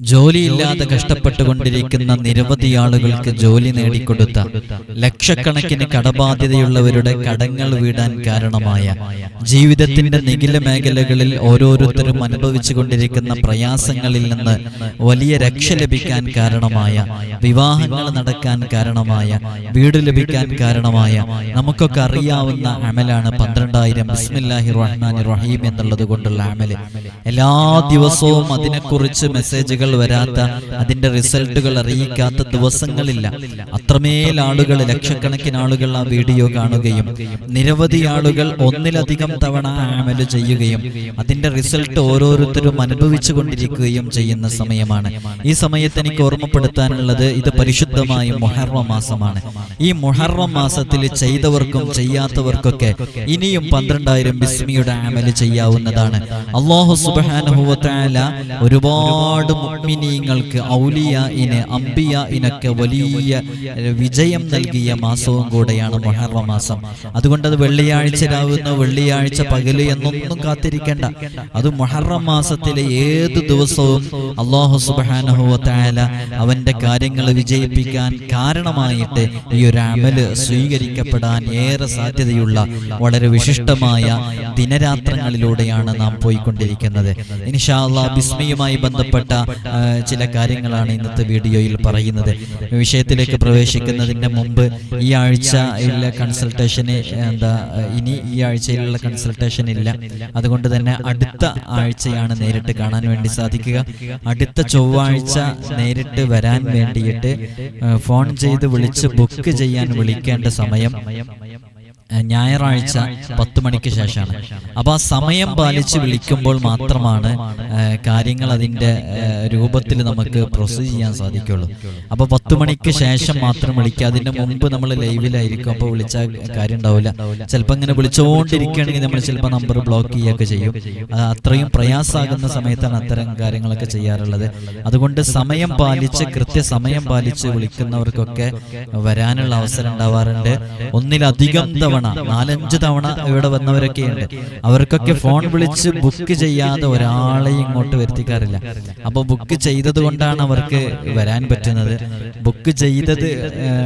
ജോലിയില്ലാതെ കഷ്ടപ്പെട്ടുകൊണ്ടിരിക്കുന്ന നിരവധി ആളുകൾക്ക് ജോലി നേടിക്കൊടുത്ത ലക്ഷക്കണക്കിന് കടബാധ്യതയുള്ളവരുടെ കടങ്ങൾ വീടാൻ കാരണമായ ജീവിതത്തിന്റെ നികില മേഖലകളിൽ ഓരോരുത്തരും അനുഭവിച്ചു കൊണ്ടിരിക്കുന്ന പ്രയാസങ്ങളിൽ നിന്ന് വലിയ രക്ഷ ലഭിക്കാൻ കാരണമായ വിവാഹങ്ങൾ നടക്കാൻ കാരണമായ വീട് ലഭിക്കാൻ കാരണമായ നമുക്കൊക്കെ അറിയാവുന്ന അമലാണ് പന്ത്രണ്ടായിരം ബിസ്മില്ലാഹി റഹ്മാൻ റഹീം എന്നുള്ളത് കൊണ്ടുള്ള അമൽ. എല്ലാ ദിവസവും അതിനെക്കുറിച്ച് മെസ്സേജുകൾ വരാത്ത അതിന്റെ റിസൾട്ടുകൾ അറിയിക്കാത്ത ദിവസങ്ങളില്ല. അത്രമേൽ ആളുകൾ ലക്ഷക്കണക്കിന് ആളുകൾ ആ വീഡിയോ കാണുകയും നിരവധി ആളുകൾ ഒന്നിലധികം തവണ ആ അമൽ ചെയ്യുകയും അതിന്റെ റിസൾട്ട് ഓരോരുത്തരും അനുഭവിച്ചു കൊണ്ടിരിക്കുകയും ചെയ്യുന്ന സമയമാണ്. ഈ സമയത്ത് എനിക്ക് ഓർമ്മപ്പെടുത്താനുള്ളത് ഇത് പരിശുദ്ധമായ മൊഹർവ മാസമാണ്. ഈ മൊഹർവ മാസത്തിൽ ചെയ്തവർക്കും ചെയ്യാത്തവർക്കൊക്കെ ഇനിയും പന്ത്രണ്ടായിരം ബിസ്മിയുടെ അമൽ ചെയ്യാവുന്നതാണ്. അള്ളാഹു സുബാനുഭവത്തായ ഒരുപാട് മുഅ്മിനീങ്ങൾക്ക് ഔലിയായിന് ഇനൊക്കെ വലിയ വിജയം നൽകിയ മാസവും കൂടെയാണ് മൊഹർമ മാസം. അതുകൊണ്ട് അത് വെള്ളിയാഴ്ച രാവുന്ന വെള്ളിയാഴ്ച പകൽ എന്നൊന്നും കാത്തിരിക്കേണ്ട. അത് മൊഹർമ മാസത്തിലെ ഏത് ദിവസവും അള്ളാഹു സുബാനഹുല അവന്റെ കാര്യങ്ങൾ വിജയിപ്പിക്കാൻ കാരണമായിട്ട് ഈ ഒരു അമൽ സ്വീകരിക്കപ്പെടാൻ ഏറെ സാധ്യതയുള്ള വളരെ വിശിഷ്ടമായ ദിനരാത്രങ്ങളിലൂടെയാണ് നാം പോയിക്കൊണ്ടിരിക്കുന്നത്. ഇൻഷാ അള്ളാഹ് ബിസ്മിയുമായി ബന്ധപ്പെട്ട ചില കാര്യങ്ങളാണ് ഇന്നത്തെ വീഡിയോയിൽ പറയുന്നത്. വിഷയത്തിലേക്ക് പ്രവേശിക്കുന്നതിന്റെ മുമ്പ് ഈ ആഴ്ചയിലെ കൺസൾട്ടേഷന് എന്താ ഇനി ഈ ആഴ്ചയിലുള്ള കൺസൾട്ടേഷൻ ഇല്ല. അതുകൊണ്ട് തന്നെ അടുത്ത ആഴ്ചയാണ് നേരിട്ട് കാണാൻ വേണ്ടി സാധിക്കുക. അടുത്ത ചൊവ്വാഴ്ച നേരിട്ട് വരാൻ വേണ്ടിയിട്ട് ഫോൺ ചെയ്ത് വിളിച്ച് ബുക്ക് ചെയ്യാൻ വിളിക്കേണ്ട സമയം ഞായറാഴ്ച പത്ത് മണിക്ക് ശേഷമാണ്. അപ്പൊ ആ സമയം പാലിച്ച് വിളിക്കുമ്പോൾ മാത്രമാണ് കാര്യങ്ങൾ അതിന്റെ രൂപത്തിൽ നമുക്ക് പ്രൊസീഡ് ചെയ്യാൻ സാധിക്കുള്ളൂ. അപ്പൊ പത്ത് മണിക്ക് ശേഷം മാത്രം വിളിക്കുക അതിന്റെ മുമ്പ് നമ്മൾ ലൈവിലായിരിക്കും. അപ്പോൾ വിളിച്ച കാര്യം ഉണ്ടാവില്ല ചിലപ്പോൾ ഇങ്ങനെ വിളിച്ചുകൊണ്ടിരിക്കുകയാണെങ്കിൽ നമ്മൾ ചിലപ്പോൾ നമ്പർ ബ്ലോക്ക് ചെയ്യുകയൊക്കെ ചെയ്യും. അത് അത്രയും പ്രയാസാകുന്ന സമയത്താണ് അത്തരം കാര്യങ്ങളൊക്കെ ചെയ്യാറുള്ളത്. അതുകൊണ്ട് സമയം പാലിച്ച് കൃത്യസമയം പാലിച്ച് വിളിക്കുന്നവർക്കൊക്കെ വരാനുള്ള അവസരം ഉണ്ടാവാറുണ്ട്. ഒന്നിലധികം തവണ നാലഞ്ച് തവണ ഇവിടെ വന്നവരൊക്കെയുണ്ട്. അവർക്കൊക്കെ ഫോൺ വിളിച്ച് ബുക്ക് ചെയ്യാതെ ഒരാളെയും ഇങ്ങോട്ട് വരുത്തിക്കാറില്ല. അപ്പൊ ബുക്ക് ചെയ്തത് കൊണ്ടാണ് അവർക്ക് വരാൻ പറ്റുന്നത്. ബുക്ക് ചെയ്തത്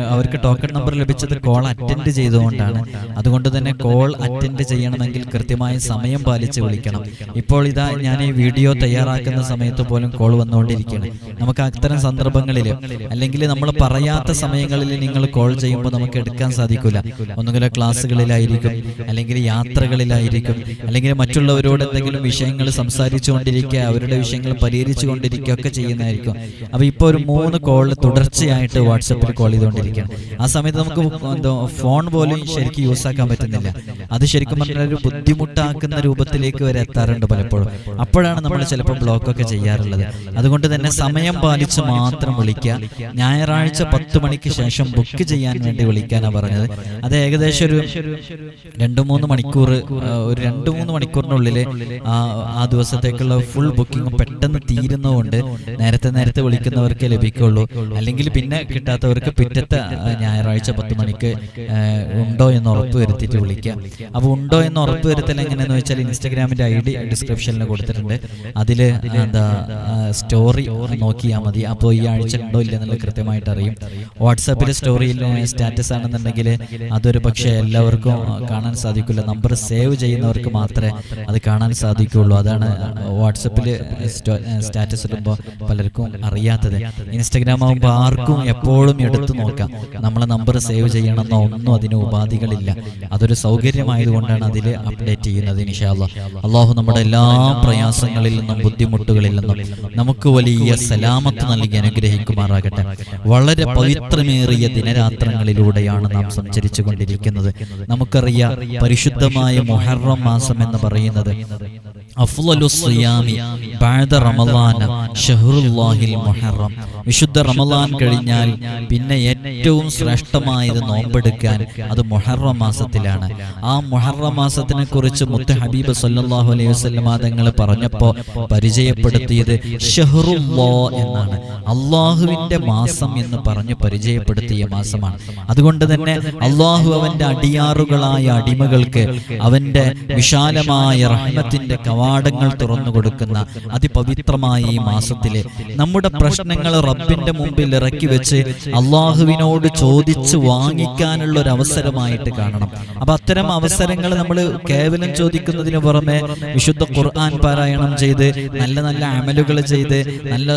അവർക്ക് ടോക്കൺ നമ്പർ ലഭിച്ചത് കോൾ അറ്റൻഡ് ചെയ്തുകൊണ്ടാണ്. അതുകൊണ്ട് തന്നെ കോൾ അറ്റൻഡ് ചെയ്യണമെങ്കിൽ കൃത്യമായ സമയം പാലിച്ച് വിളിക്കണം. ഇപ്പോൾ ഇതാ ഞാൻ ഈ വീഡിയോ തയ്യാറാക്കുന്ന സമയത്ത് പോലും കോൾ വന്നുകൊണ്ടിരിക്കുകയാണ്. നമുക്ക് അത്തരം സന്ദർഭങ്ങളിൽ അല്ലെങ്കിൽ നമ്മൾ പറയാത്ത സമയങ്ങളിൽ നിങ്ങൾ കോൾ ചെയ്യുമ്പോൾ നമുക്ക് എടുക്കാൻ സാധിക്കില്ല ഒന്നുകിൽ ക്ലാസ്സുകളിലായിരിക്കും അല്ലെങ്കിൽ യാത്രകളിലായിരിക്കും അല്ലെങ്കിൽ മറ്റുള്ളവരോട് എന്തെങ്കിലും വിഷയങ്ങൾ സംസാരിച്ചുകൊണ്ടിരിക്കുക അവരുടെ വിഷയങ്ങൾ പരിഹരിച്ചു കൊണ്ടിരിക്കുക ഒക്കെ ചെയ്യുന്നതായിരിക്കും. അപ്പൊ ഇപ്പോൾ ഒരു മൂന്ന് കോൾ തുടർച്ചയായിട്ട് വാട്സപ്പിൽ കോൾ ചെയ്തുകൊണ്ടിരിക്കുകയാണ്. ആ സമയത്ത് നമുക്ക് എന്തോ ഫോൺ പോലും ശരിക്കും യൂസ് ആക്കാൻ പറ്റുന്നില്ല. അത് ശരിക്കും പറഞ്ഞാൽ ഒരു ബുദ്ധിമുട്ടാക്കുന്ന രൂപത്തിലേക്ക് വരെ എത്താറുണ്ട് പലപ്പോഴും. അപ്പോഴാണ് നമ്മൾ ചിലപ്പോൾ ബ്ലോക്ക് ഒക്കെ ചെയ്യാറുള്ളത്. അതുകൊണ്ട് തന്നെ സമയം പാലിച്ച് മാത്രം വിളിക്കുക. ഞായറാഴ്ച പത്ത് മണിക്ക് ശേഷം ബുക്ക് ചെയ്യാൻ വേണ്ടി വിളിക്കാനാണ് പറഞ്ഞത്. അത് ഏകദേശം ഒരു രണ്ട് മൂന്ന് മണിക്കൂർ ഒരു രണ്ട് മൂന്ന് മണിക്കൂറിനുള്ളിൽ ആ ആ ദിവസത്തേക്കുള്ള ഫുൾ ബുക്കിംഗ് പെട്ടെന്ന് തീരുന്നതുകൊണ്ട് നേരത്തെ നേരത്തെ വിളിക്കുന്നവർക്ക് ലഭിക്കുള്ളൂ. അല്ലെങ്കിൽ പിന്നെ കിട്ടാത്തവർക്ക് പിറ്റത്തെ ഞായറാഴ്ച പത്ത് മണിക്ക് ഉണ്ടോ എന്ന് ഉറപ്പ് വരുത്തിയിട്ട് വിളിക്കാം. അപ്പോൾ ഉണ്ടോ എന്ന് ഉറപ്പ് വരുത്തൽ എങ്ങനെയെന്ന് വെച്ചാൽ ഇൻസ്റ്റാഗ്രാമിന്റെ ഐ ഡി ഡിസ്ക്രിപ്ഷനിൽ കൊടുത്തിട്ടുണ്ട്. അതിൽ എന്താ സ്റ്റോറി നോക്കിയാൽ മതി. അപ്പോൾ ഈ ആഴ്ച ഉണ്ടോ ഇല്ലെന്നുള്ളത് കൃത്യമായിട്ട് അറിയും. വാട്സാപ്പിൽ സ്റ്റോറിയിൽ സ്റ്റാറ്റസ് ആണെന്നുണ്ടെങ്കിൽ അതൊരു പക്ഷേ എല്ലാവർക്കും കാണാൻ സാധിക്കില്ല. നമ്പർ സേവ് ചെയ്യുന്നവർക്ക് മാത്രമേ അത് കാണാൻ സാധിക്കുകയുള്ളൂ അതാണ് വാട്സപ്പിൽ സ്റ്റാറ്റസ് ഇടുമ്പോൾ പലർക്കും അറിയാത്തത്. ഇൻസ്റ്റഗ്രാം ആകുമ്പോൾ ആർക്കും എപ്പോഴും എടുത്തു നോക്കാം. നമ്മളെ നമ്പർ സേവ് ചെയ്യണമെന്നോ ഒന്നും അതിന് ഉപാധികളില്ല. അതൊരു സൗകര്യമായതുകൊണ്ടാണ് അതിൽ അപ്ഡേറ്റ് ചെയ്യുന്നത് ഇൻഷാല്ല അള്ളാഹു നമ്മുടെ എല്ലാ പ്രയാസങ്ങളിൽ നിന്നും ബുദ്ധിമുട്ടുകളിൽ നിന്നും നമുക്ക് വലിയ സലാമത്ത് നൽകി അനുഗ്രഹിക്കുമാറാകട്ടെ. വളരെ പവിത്രമേറിയ ദിനരാത്രങ്ങളിലൂടെയാണ് നാം സഞ്ചരിച്ചു കൊണ്ടിരിക്കുന്നത് നമുക്കറിയാം പരിശുദ്ധമായ മൊഹറം മാസം എന്ന് പറയുന്നത്. സിയാമി റമളാന ഷഹ്റുല്ലാഹിൽ മുഹറം. വിശുദ്ധ റമളാൻ കഴിഞ്ഞാൽ പിന്നെ ഏറ്റവും ശ്രേഷ്ഠമായത് നോമ്പെടുക്കാൻ അത് മുഹറം മാസത്തിലാണ്. ആ മുഹറം മാസത്തിനെ കുറിച്ച് മുത്ത ഹബീബ് സല്ലാഹു അലൈഹി വസല്ലം തങ്ങൾ പറഞ്ഞപ്പോൾ പരിചയപ്പെടുത്തിയത് ഷഹ്റുല്ലാ എന്നാണ്. അള്ളാഹുവിന്റെ മാസം എന്ന് പറഞ്ഞ് പരിചയപ്പെടുത്തിയ മാസമാണ്. അതുകൊണ്ട് തന്നെ അള്ളാഹു അവന്റെ അടിയാറുകളായ അടിമകൾക്ക് അവന്റെ വിശാലമായ റഹ്മത്തിന്റെ കവാ കവാടങ്ങൾ തുറന്നു കൊടുക്കുന്ന അതിപവിത്രമായ ഈ മാസത്തിലെ നമ്മുടെ പ്രശ്നങ്ങൾ റബ്ബിന്റെ മുമ്പിൽ ഇറക്കി വെച്ച് അള്ളാഹുവിനോട് ചോദിച്ച് വാങ്ങിക്കാനുള്ള ഒരു അവസരമായിട്ട് കാണണം. അപ്പൊ അത്തരം അവസരങ്ങൾ നമ്മൾ കേവലം ചോദിക്കുന്നതിന് പുറമെ വിശുദ്ധ ഖുർആൻ പാരായണം ചെയ്ത് നല്ല നല്ല അമലുകൾ ചെയ്ത് നല്ല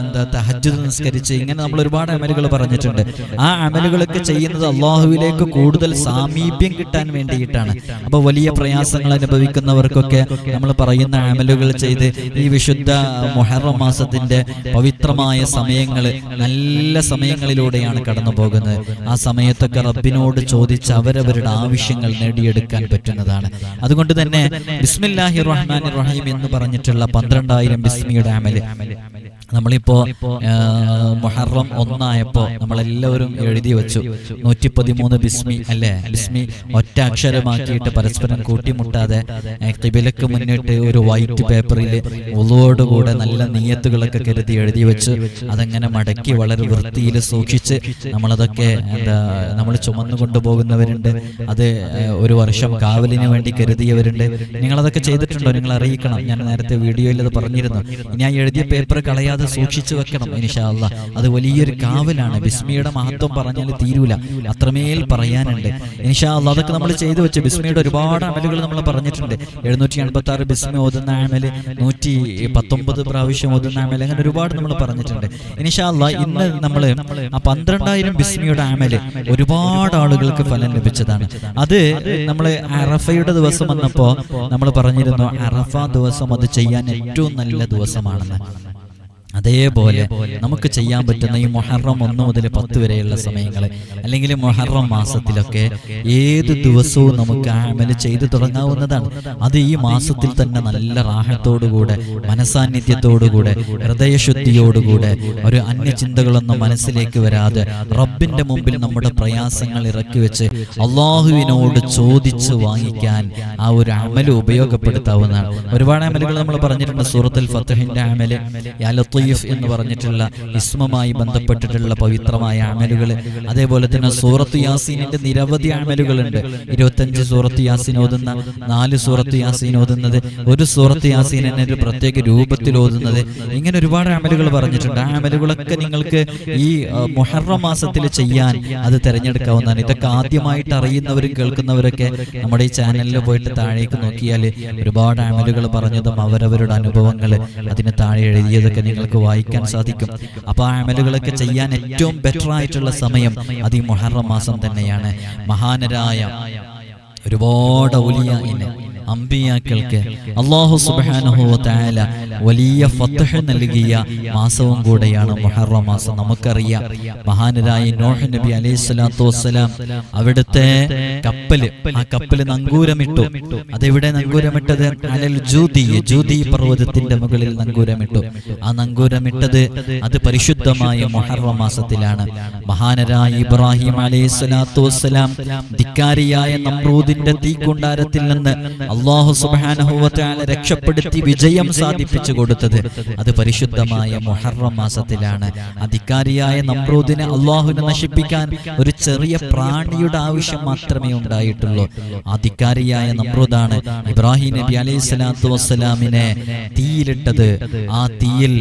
എന്താ തഹജ് നിസ്കരിച്ച് ഇങ്ങനെ നമ്മൾ ഒരുപാട് അമലുകൾ പറഞ്ഞിട്ടുണ്ട്. ആ അമലുകളൊക്കെ ചെയ്യുന്നത് അള്ളാഹുവിലേക്ക് കൂടുതൽ സാമീപ്യം കിട്ടാൻ വേണ്ടിയിട്ടാണ്. അപ്പൊ വലിയ പ്രയാസങ്ങൾ അനുഭവിക്കുന്നവർക്കൊക്കെ നമ്മൾ പറയുന്ന അമലുകൾ ചെയ്ത് ഈ വിശുദ്ധ മൊഹറം മാസത്തിന്റെ പവിത്രമായ സമയങ്ങൾ നല്ല സമയങ്ങളിലൂടെയാണ് കടന്നു പോകുന്നത്. ആ സമയത്തൊക്കെ റബ്ബിനോട് ചോദിച്ച് അവരവരുടെ ആവശ്യങ്ങൾ നേടിയെടുക്കാൻ പറ്റുന്നതാണ്. അതുകൊണ്ട് തന്നെ ബിസ്മില്ലാഹി റഹ്മാൻ റഹീം എന്ന് പറഞ്ഞിട്ടുള്ള പന്ത്രണ്ടായിരം ബിസ്മിയുടെ അമൽ. നമ്മളിപ്പോ മൊഹറം ഒന്നായപ്പോ നമ്മളെല്ലാവരും എഴുതി വെച്ചു. നൂറ്റി പതിമൂന്ന് ബിസ്മി അല്ലെ? ബിസ്മി ഒറ്റ അക്ഷരമാക്കിയിട്ട് പരസ്പരം കൂട്ടിമുട്ടാതെ കിബിലക്ക് മുന്നിട്ട് ഒരു വൈറ്റ് പേപ്പറിൽ ഉള്ളോടുകൂടെ നല്ല നീയത്തുകളൊക്കെ കരുതി എഴുതി വെച്ച് അതങ്ങനെ മടക്കി വളരെ വൃത്തിയിൽ സൂക്ഷിച്ച് നമ്മളതൊക്കെ എന്താ നമ്മൾ ചുമന്നു കൊണ്ടുപോകുന്നവരുണ്ട് അത് ഒരു വർഷം കാവലിന് വേണ്ടി കരുതിയവരുണ്ട്. നിങ്ങളതൊക്കെ ചെയ്തിട്ടുണ്ടോ? നിങ്ങൾ അറിയിക്കണം. ഞാൻ നേരത്തെ വീഡിയോയിൽ അത് പറഞ്ഞിരുന്നു. ഇനി ആ എഴുതിയ പേപ്പർ കളയാതെ സൂക്ഷിച്ചു വെക്കണം ഇൻഷാല്ല അത് വലിയൊരു കാവലാണ്. ബിസ്മിയുടെ മഹത്വം പറഞ്ഞാൽ തീരൂല. അത്രമേൽ പറയാനുണ്ട്. ഇൻഷാല്ല അതൊക്കെ നമ്മൾ ചെയ്തു വെച്ചു ബിസ്മിയുടെ ഒരുപാട് അമലുകൾ നമ്മൾ പറഞ്ഞിട്ടുണ്ട്. എഴുന്നൂറ്റി എൺപത്തി ആറ് ബിസ്മി ഓതുന്ന അമൽ നൂറ്റി പത്തൊമ്പത് പ്രാവശ്യം ഓതുന്ന അമൽ അങ്ങനെ ഒരുപാട് നമ്മൾ പറഞ്ഞിട്ടുണ്ട്. ഇൻഷാല്ല ഇന്ന് നമ്മൾ ആ പന്ത്രണ്ടായിരം ബിസ്മിയുടെ അമൽ ഒരുപാട് ആളുകൾക്ക് ഫലം ലഭിച്ചതാണ്. അത് നമ്മൾ അറഫയുടെ ദിവസം വന്നപ്പോ നമ്മൾ പറഞ്ഞിരുന്നു അറഫ ദിവസം അത് ചെയ്യാൻ ഏറ്റവും നല്ല ദിവസമാണെന്ന്. അതേപോലെ നമുക്ക് ചെയ്യാൻ പറ്റുന്ന ഈ മൊഹറം ഒന്ന് മുതൽ പത്ത് വരെയുള്ള സമയങ്ങൾ അല്ലെങ്കിൽ മൊഹറം മാസത്തിലൊക്കെ ഏത് ദിവസവും നമുക്ക് അമൽ ചെയ്തു തുടങ്ങാവുന്നതാണ്. അത് ഈ മാസത്തിൽ തന്നെ നല്ല റാഹത്തോടുകൂടെ മനസാന്നിധ്യത്തോടുകൂടെ ഹൃദയശുദ്ധിയോടുകൂടെ ഒരു അന്യചിന്തകളൊന്നും മനസ്സിലേക്ക് വരാതെ റബ്ബിന്റെ മുമ്പിൽ നമ്മുടെ പ്രയാസങ്ങൾ ഇറക്കി വെച്ച് അള്ളാഹുവിനോട് ചോദിച്ച് വാങ്ങിക്കാൻ ആ ഒരു അമൽ ഉപയോഗപ്പെടുത്താവുന്നതാണ്. ഒരുപാട് അമലുകൾ നമ്മൾ പറഞ്ഞിട്ടുണ്ട് സൂറത്തുൽ ഫത്തഹിന്റെ അമൽ. ലത്തീഫ് എന്ന് പറഞ്ഞിട്ടുള്ള ഇസ്മമായി ബന്ധപ്പെട്ടിട്ടുള്ള പവിത്രമായ അമലുകൾ അതേപോലെ തന്നെ സൂറത്ത് യാസീനിന്റെ നിരവധി അമലുകളുണ്ട്. ഇരുപത്തഞ്ച് സൂറത്ത് യാസീൻ ഓതുന്ന നാല് സൂറത്ത് യാസീൻ ഓതുന്നത് ഒരു സൂറത്ത് യാസീൻ എന്നെ ഒരു പ്രത്യേക രൂപത്തിൽ ഓതുന്നത്. ഇങ്ങനെ ഒരുപാട് അമലുകൾ പറഞ്ഞിട്ടുണ്ട്. ആ അമലുകളൊക്കെ നിങ്ങൾക്ക് ഈ മുഹറം മാസത്തിൽ ചെയ്യാൻ അത് തിരഞ്ഞെടുക്കാവുന്നതാണ്. ഇതൊക്കെ ആദ്യമായിട്ട് അറിയുന്നവരും കേൾക്കുന്നവരൊക്കെ നമ്മുടെ ഈ ചാനലിൽ പോയിട്ട് താഴേക്ക് നോക്കിയാൽ ഒരുപാട് അമലുകൾ പറഞ്ഞതും അവരവരുടെ അനുഭവങ്ങൾ അതിന് താഴെ എഴുതിയതൊക്കെ നിങ്ങൾക്ക് വായിക്കാൻ സാധിക്കും. അപ്പോൾ ആ അമലുകളൊക്കെ ചെയ്യാൻ ഏറ്റവും ബെറ്റർ ആയിട്ടുള്ള സമയം അത് ഈ മൊഹറം മാസം തന്നെയാണ്. മഹാനരായ ഒരുപാട് ഔലിയായിന് അമ്പിയാക്കൾക്ക് അള്ളാഹു സുബ്ഹാനഹു വതആല വലിയ ഫത്ഹ് നൽകിയ മാസവും കൂടെയാണ് മൊഹറ മാസം. നമുക്കറിയാം മഹാനരായ നോഹ നബി അലൈഹി സ്വലാത്തു വസ്സലാം അവിടുത്തെ കപ്പൽ ആ കപ്പൽ നങ്കൂരമിട്ടു. അതെവിടെ നങ്കൂരമിട്ടത്? അലൽ ജൂതി ജൂതി പർവതത്തിന്റെ മുകളിൽ നങ്കൂരമിട്ടു. ആ നങ്കൂരമിട്ടത് അത് പരിശുദ്ധമായ മൊഹറ മാസത്തിലാണ്. മഹാനരായ ഇബ്രാഹിം അലൈഹി സ്വലാത്തു വസ്സലാം ധിക്കാരിയായ നമ്രൂദിന്റെ കൊണ്ടാരത്തിൽ നിന്ന് അള്ളാഹു സുബ്ഹാനഹു വതആല രക്ഷപ്പെടുത്തി വിജയം സാധിപ്പിച്ചു കൊടുത്തത് അത് പരിശുദ്ധമായ മൊഹറം മാസത്തിലാണ്. അധികാരിയായ നമ്രൂദിനെ അള്ളാഹുവിനെ നശിപ്പിക്കാൻ ഒരു ചെറിയ പ്രാണിയുടെ ആവശ്യം മാത്രമേ ഉണ്ടായിട്ടുള്ളൂ. അധികാരിയായ നമ്രൂദാണ് ഇബ്രാഹിം നബി അലൈഹി സ്വലാത്തു വസ്സലാമിനെ തീയിലിട്ടത്. ആ തീയിൽ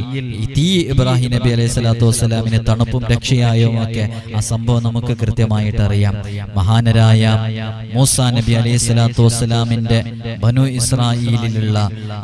തീ ഇബ്രാഹിം നബി അലൈഹി സ്വലാത്തു വസ്സലാമിന് തണുപ്പും രക്ഷയായും ഒക്കെ ആ സംഭവം നമുക്ക് കൃത്യമായിട്ട് അറിയാം. മഹാനരായ മൂസ നബി അലൈഹി സ്വലാത്തു വസ്സലാമിന്റെ ബനു ഇസ്രായേലിലുള്ള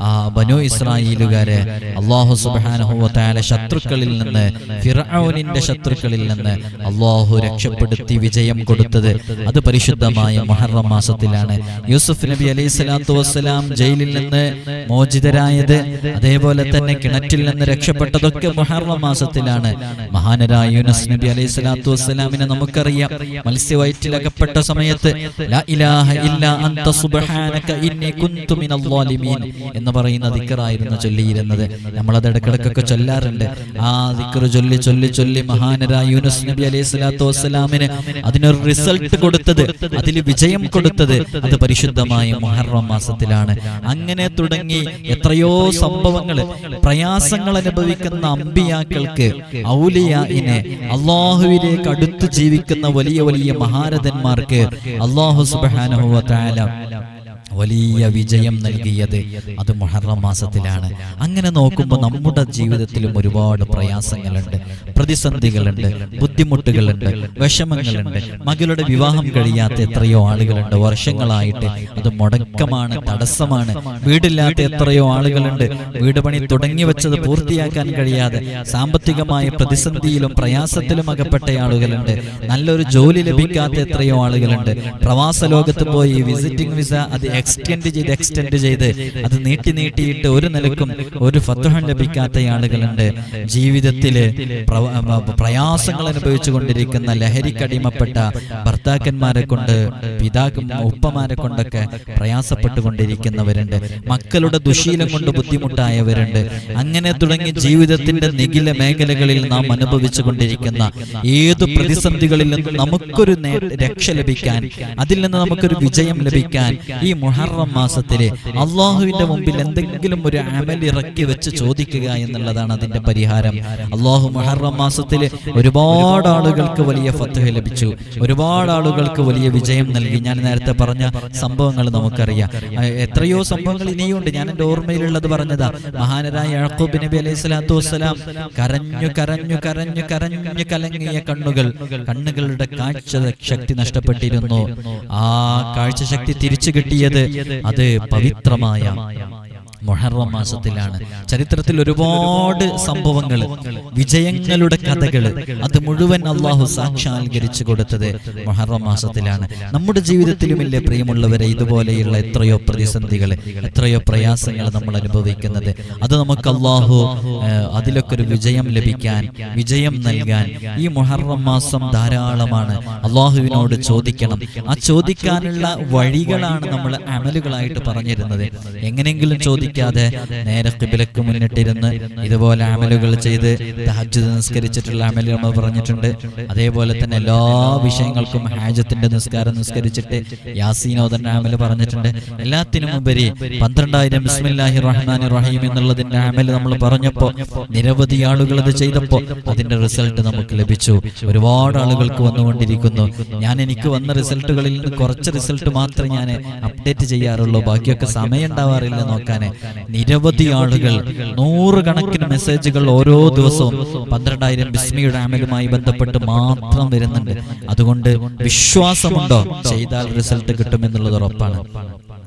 ആ ബനു ഇസ്രായേലുകാരെ അള്ളാഹു സുബ്ഹാനഹു വതആല ശത്രുക്കളിൽ നിന്ന് ഫിർഔനിന്റെ ശത്രുക്കളിൽ നിന്ന് അള്ളാഹു രക്ഷപ്പെടുത്തി വിജയം കൊടുത്തത് അത് പരിശുദ്ധമായ മഹർറം മാസത്തിലാണ്. യൂസുഫ് നബി അലൈഹി സ്വലാത്തു വസ്സലാം ജയിലിൽ നിന്ന് മോചിതരായത് അതേപോലെ തന്നെ കിണറ്റിൽ നിന്ന് രക്ഷപ്പെട്ടതൊക്കെ മഹർറം മാസത്തിലാണ്. മഹാനരായ യൂനസ് നബി അലൈഹി സ്വലാത്തു വസ്സലാമിനെ നമുക്കറിയാം. മത്സ്യവയറ്റിലകപ്പെട്ട സമയത്ത് ലാ ഇലാഹ ഇല്ല അന്ത സുബ്ഹാനക എന്ന് പറയുന്ന ദിക്കറായിരുന്നു ചൊല്ലിയിരുന്നത്. നമ്മളത് ഇടക്കിടക്കൊക്കെ ചൊല്ലാറുണ്ട്. ആ ദിക്കർ ചൊല്ലി ചൊല്ലി ചൊല്ലി മഹാനരായ യൂനുസ് നബി അലൈഹി സ്വലാത്തു വസ്സലാമിന് അതിനൊരു റിസൾട്ട് കൊടുത്തത് അതിൽ വിജയം കൊടുത്തത് അത് പരിശുദ്ധമായ മുഹറം മാസത്തിലാണ്. അങ്ങനെ തുടങ്ങി എത്രയോ സംഭവങ്ങൾ പ്രയാസങ്ങൾ അനുഭവിക്കുന്ന അമ്പിയാക്കൾക്ക് ഔലിയാഇനെ അള്ളാഹുവിലേക്ക് അടുത്ത് ജീവിക്കുന്ന വലിയ വലിയ മഹാരഥന്മാർക്ക് അള്ളാഹു തആല വലിയ വിജയം നൽകിയത് അത് മുഹറം മാസത്തിലാണ്. അങ്ങനെ നോക്കുമ്പോൾ നമ്മുടെ ജീവിതത്തിലും ഒരുപാട് പ്രയാസങ്ങളുണ്ട്. പ്രതിസന്ധികളുണ്ട്. ബുദ്ധിമുട്ടുകളുണ്ട്. വിഷമങ്ങളുണ്ട്. മകളുടെ വിവാഹം കഴിയാത്ത എത്രയോ ആളുകളുണ്ട്. വർഷങ്ങളായിട്ട് അത് മുടക്കമാണ് തടസ്സമാണ്. വീടില്ലാത്ത എത്രയോ ആളുകളുണ്ട്. വീട് പണി തുടങ്ങി വെച്ചത് പൂർത്തിയാക്കാൻ കഴിയാതെ സാമ്പത്തികമായ പ്രതിസന്ധിയിലും പ്രയാസത്തിലും അകപ്പെട്ട ആളുകളുണ്ട്. നല്ലൊരു ജോലി ലഭിക്കാത്ത എത്രയോ ആളുകളുണ്ട്. പ്രവാസ ലോകത്ത് പോയി വിസിറ്റിംഗ് വിസ അത് എക്സ്റ്റെൻഡ് ചെയ്ത് എക്സ്റ്റെൻഡ് ചെയ്ത് അത് നീട്ടി നീട്ടിയിട്ട് ഒരു നിലക്കും ഒരു ഫത്വഹം ലഭിക്കാത്ത ആളുകളുണ്ട്. ജീവിതത്തിൽ പ്രയാസങ്ങൾ അനുഭവിച്ചു കൊണ്ടിരിക്കുന്ന ലഹരിക്കടിമപ്പെട്ട ഭർത്താക്കന്മാരെ കൊണ്ട് പിതാക്ക ഉപ്പമാരെ കൊണ്ടൊക്കെ പ്രയാസപ്പെട്ടുകൊണ്ടിരിക്കുന്നവരുണ്ട്. മക്കളുടെ ദുശീലം കൊണ്ട് ബുദ്ധിമുട്ടായവരുണ്ട്. അങ്ങനെ തുടങ്ങി ജീവിതത്തിന്റെ നിഖില മേഖലകളിൽ നാം അനുഭവിച്ചു കൊണ്ടിരിക്കുന്ന ഏത് പ്രതിസന്ധികളിൽ നിന്നും നമുക്കൊരു രക്ഷ ലഭിക്കാൻ അതിൽ നിന്ന് നമുക്കൊരു വിജയം ലഭിക്കാൻ ഈ മുഹറം മാസത്തിലെ അള്ളാഹുവിന്റെ മുമ്പിൽ എന്തെങ്കിലും ഒരു അമൽ ഇറക്കി വെച്ച് ചോദിക്കുക എന്നുള്ളതാണ് അതിന്റെ പരിഹാരം. അള്ളാഹു മുഹറം മാസത്തിൽ ഒരുപാട് ആളുകൾക്ക് വലിയ ഫത്തുഹ ലഭിച്ചു. ഒരുപാട് ആളുകൾക്ക് വലിയ വിജയം നൽകി. ഞാൻ നേരത്തെ പറഞ്ഞ സംഭവങ്ങൾ നമുക്കറിയാം. എത്രയോ സംഭവങ്ങൾ ഇനിയുണ്ട്. ഞാൻ എന്റെ ഓർമ്മയിലുള്ളത് പറഞ്ഞതാ. മഹാനരായ യാക്കൂബ് നബി അലൈഹി സ്വലാത്തു വസ്സലാം കരഞ്ഞു കരഞ്ഞു കരഞ്ഞു കരഞ്ഞു കലങ്ങിയ കണ്ണുകൾ കണ്ണുകളുടെ കാഴ്ച ശക്തി നഷ്ടപ്പെട്ടിരുന്നു. ആ കാഴ്ച ശക്തി തിരിച്ചു കിട്ടിയത് അത് പവിത്രമായ മൊഹറം മാസത്തിലാണ്. ചരിത്രത്തിൽ ഒരുപാട് സംഭവങ്ങൾ വിജയങ്ങളുടെ കഥകൾ അത് മുഴുവൻ അള്ളാഹു സാക്ഷാത്കരിച്ചു കൊടുത്തത് മൊഹറം മാസത്തിലാണ്. നമ്മുടെ ജീവിതത്തിലുമില്ലേ പ്രിയമുള്ളവരെ ഇതുപോലെയുള്ള എത്രയോ പ്രതിസന്ധികൾ എത്രയോ പ്രയാസങ്ങൾ നമ്മൾ അനുഭവിക്കുന്നത്. അത് നമുക്ക് അള്ളാഹു അതിലൊക്കെ ഒരു വിജയം ലഭിക്കാൻ വിജയം നൽകാൻ ഈ മൊഹറം മാസം ധാരാളമാണ്. അള്ളാഹുവിനോട് ചോദിക്കണം. ആ ചോദിക്കാനുള്ള വഴികളാണ് നമ്മൾ അമലുകളായിട്ട് പറഞ്ഞിരുന്നത്. എങ്ങനെയെങ്കിലും ചോദിക്കാതെ നേരെ കിബിലക്ക് മുന്നിട്ടിരുന്ന് ഇതുപോലെ അമലുകൾ ചെയ്ത് തഹജ്ജുദ് നിസ്കരിച്ചിട്ടുള്ള അമലുകൾ നമ്മൾ പറഞ്ഞിട്ടുണ്ട്. അതേപോലെ തന്നെ എല്ലാ വിഷയങ്ങൾക്കും ഹാജത്തിന്റെ നിസ്കാരം നിസ്കരിച്ചിട്ട് യാസീനോദന്റെ അമൽ പറഞ്ഞിട്ടുണ്ട്. എല്ലാത്തിനും ഉപരി പന്ത്രണ്ടായിരം ബിസ്മില്ലാഹി റഹ്മാൻ റഹീം എന്നുള്ളതിന്റെ അമൽ നമ്മൾ പറഞ്ഞപ്പോ നിരവധി ആളുകൾ അത് ചെയ്തപ്പോ അതിന്റെ റിസൾട്ട് നമുക്ക് ലഭിച്ചു. ഒരുപാട് ആളുകൾക്ക് വന്നുകൊണ്ടിരിക്കുന്നു. ഞാൻ എനിക്ക് വന്ന റിസൾട്ടുകളിൽ നിന്ന് കുറച്ച് റിസൾട്ട് മാത്രമേ ഞാൻ അപ്ഡേറ്റ് ചെയ്യാറുള്ളൂ. ബാക്കിയൊക്കെ സമയം ഉണ്ടാവാറില്ല നോക്കാൻ നിരവധി ആളുകൾ നൂറുകണക്കിന് മെസ്സേജുകൾ ഓരോ ദിവസവും പന്ത്രണ്ടായിരം ബിസ്മിയുടെ അമലുമായി ബന്ധപ്പെട്ട് മാത്രം വരുന്നുണ്ട്. അതുകൊണ്ട് വിശ്വാസമുണ്ടോ? ചെയ്താൽ റിസൾട്ട് കിട്ടുമെന്നുള്ളത് ഉറപ്പാണ്.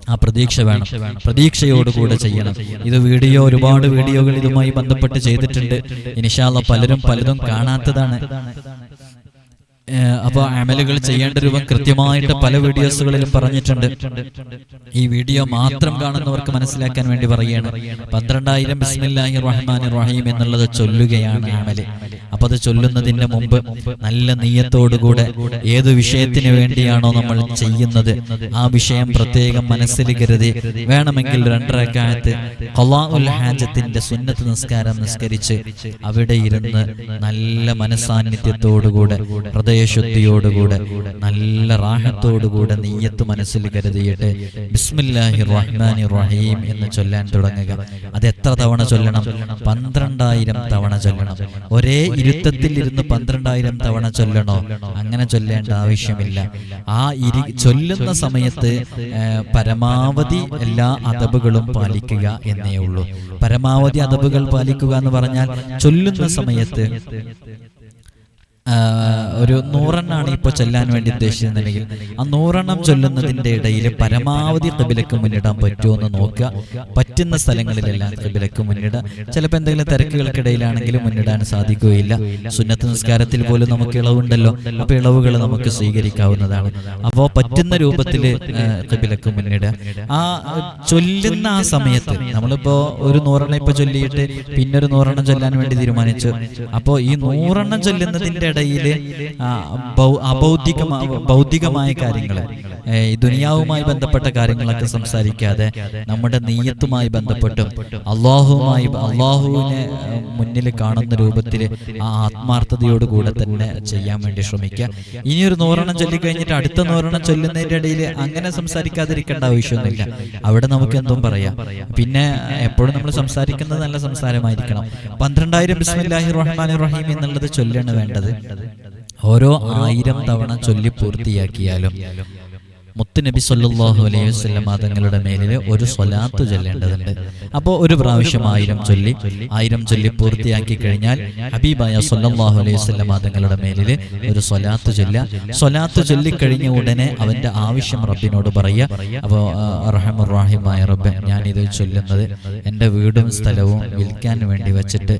ആ പ്രതീക്ഷ വേണം. പ്രതീക്ഷയോടുകൂടെ ചെയ്യണം. ഇത് വീഡിയോ ഒരുപാട് വീഡിയോകൾ ഇതുമായി ബന്ധപ്പെട്ട് ചെയ്തിട്ടുണ്ട്. ഇനിഷാല്ല പലരും പലതും കാണാത്തതാണ്. അപ്പൊ അമലുകൾ ചെയ്യേണ്ട രൂപം കൃത്യമായിട്ട് പല വീഡിയോസുകളിലും പറഞ്ഞിട്ടുണ്ട്. ഈ വീഡിയോ മാത്രം കാണുന്നവർക്ക് മനസ്സിലാക്കാൻ വേണ്ടി പറയുകയാണ്. പന്ത്രണ്ടായിരം ബിസ്മില്ലാഹി റഹ്മാൻ റഹീം എന്നുള്ളത് ചൊല്ലുകയാണ് അമൽ. അപ്പൊ അത് ചൊല്ലുന്നതിന്റെ മുമ്പ് നല്ല നീയത്തോടുകൂടെ ഏത് വിഷയത്തിന് വേണ്ടിയാണോ നമ്മൾ ചെയ്യുന്നത് ആ വിഷയം പ്രത്യേകം മനസ്സിൽ കരുതി വേണമെങ്കിൽ രണ്ടരക്കാലത്ത് കൊലാഉൽ ഹാജത്തിന്റെ സുന്നത്ത് നിസ്കാരം നിസ്കരിച്ച് അവിടെ ഇരുന്ന് നല്ല മനസാന്നിധ്യത്തോടുകൂടെ ഹൃദയശുദ്ധിയോടുകൂടെ നല്ല റാഹത്തോടുകൂടെ നീയത്ത് മനസ്സിൽ കരുതിയിട്ട് ബിസ്മില്ലാഹി റഹ്മാനി റഹീം എന്ന് ചൊല്ലാൻ തുടങ്ങുക. അത് എത്ര തവണ ചൊല്ലണം? പന്ത്രണ്ടായിരം തവണ ചൊല്ലണം. ഒരേ ഇരുത്തത്തിൽ ഇരുന്ന് പന്ത്രണ്ടായിരം തവണ ചൊല്ലണോ? അങ്ങനെ ചൊല്ലേണ്ട ആവശ്യമില്ല. ആ ഇരി ചൊല്ലുന്ന സമയത്ത് പരമാവധി എല്ലാ അതബുകളും പാലിക്കുക എന്നേ ഉള്ളൂ. പരമാവധി അതബുകൾ പാലിക്കുക എന്ന് പറഞ്ഞാൽ ചൊല്ലുന്ന സമയത്ത് ഒരു നൂറെണ്ണാണ് ഇപ്പോൾ ചൊല്ലാൻ വേണ്ടി ഉദ്ദേശിച്ചിരുന്നെങ്കിൽ ആ നൂറെണ്ണം ചൊല്ലുന്നതിന്റെ ഇടയിൽ പരമാവധി കബിലക്ക് മുന്നിടാൻ പറ്റുമോ എന്ന് നോക്കുക. പറ്റുന്ന സ്ഥലങ്ങളിലെല്ലാം കബിലക്ക് മുന്നിടുക ചിലപ്പോൾ എന്തെങ്കിലും തിരക്കുകൾക്കിടയിലാണെങ്കിലും മുന്നിടാൻ സാധിക്കുകയില്ല. സുന്നത്ത് നിസ്കാരത്തിൽ പോലും നമുക്ക് ഇളവുണ്ടല്ലോ. അപ്പോൾ ഇളവുകൾ നമുക്ക് സ്വീകരിക്കാവുന്നതാണ്. അപ്പോൾ പറ്റുന്ന രൂപത്തിൽ കബിലക്ക് മുന്നിടുക. ആ ചൊല്ലുന്ന ആ സമയത്ത് നമ്മളിപ്പോൾ ഒരു നൂറെണ്ണം ഇപ്പോൾ ചൊല്ലിയിട്ട് പിന്നൊരു നൂറെണ്ണം ചൊല്ലാൻ വേണ്ടി തീരുമാനിച്ചു. അപ്പോൾ ഈ നൂറെണ്ണം ചൊല്ലുന്നതിന്റെ അബൗദ്ധികമായ ഭൗതികമായ കാര്യങ്ങൾ ഈ ദുനിയാവുമായി ബന്ധപ്പെട്ട കാര്യങ്ങളൊക്കെ സംസാരിക്കാതെ നമ്മുടെ നീയത്തുമായി ബന്ധപ്പെട്ടും അള്ളാഹുവുമായി അള്ളാഹുവിനെ മുന്നിൽ കാണുന്ന രൂപത്തിൽ ആ ആത്മാർത്ഥതയോടുകൂടെ തന്നെ ചെയ്യാൻ വേണ്ടി ശ്രമിക്കുക. ഇനിയൊരു നൂറെണ്ണം ചൊല്ലിക്കഴിഞ്ഞിട്ട് അടുത്ത നൂറെണ്ണം ചൊല്ലുന്നതിന്റെ ഇടയിൽ അങ്ങനെ സംസാരിക്കാതിരിക്കേണ്ട ആവശ്യമൊന്നുമില്ല. അവിടെ നമുക്ക് എന്തും പറയാം. പിന്നെ എപ്പോഴും നമ്മൾ സംസാരിക്കുന്നത് നല്ല സംസാരമായിരിക്കണം. പന്ത്രണ്ടായിരം ബിസ്മില്ലാഹി റഹ്മാൻ റഹീം എന്നുള്ളത് ചൊല്ലാണ് വേണ്ടത്. ഓരോ ആയിരം തവണ ചൊല്ലി പൂർത്തിയാക്കിയാലും മുത്തുനബി സല്ലാഹു അലൈഹി വസല്ലം തങ്ങളുടെ മേലിൽ ഒരു സ്വലാത്ത് ചൊല്ലേണ്ടതുണ്ട്. അപ്പോൾ ഒരു പ്രാവശ്യം ആയിരം ചൊല്ലി ആയിരം ചൊല്ലി പൂർത്തിയാക്കി കഴിഞ്ഞാൽ ഹബീബായ സല്ലാഹു അലൈഹി വസല്ലം തങ്ങളുടെ മേലിൽ ഒരു സ്വലാത്ത് ചൊല്ല സ്വലാത്ത് ചൊല്ലിക്കഴിഞ്ഞ ഉടനെ അവന്റെ ആവശ്യം റബ്ബിനോട് പറയുക. അപ്പോൾ റഹമുറാഹിമായ റബ്ബെ ഞാനിത് ചൊല്ലുന്നത് എന്റെ വീടും സ്ഥലവും വിൽക്കാൻ വേണ്ടി വെച്ചിട്ട്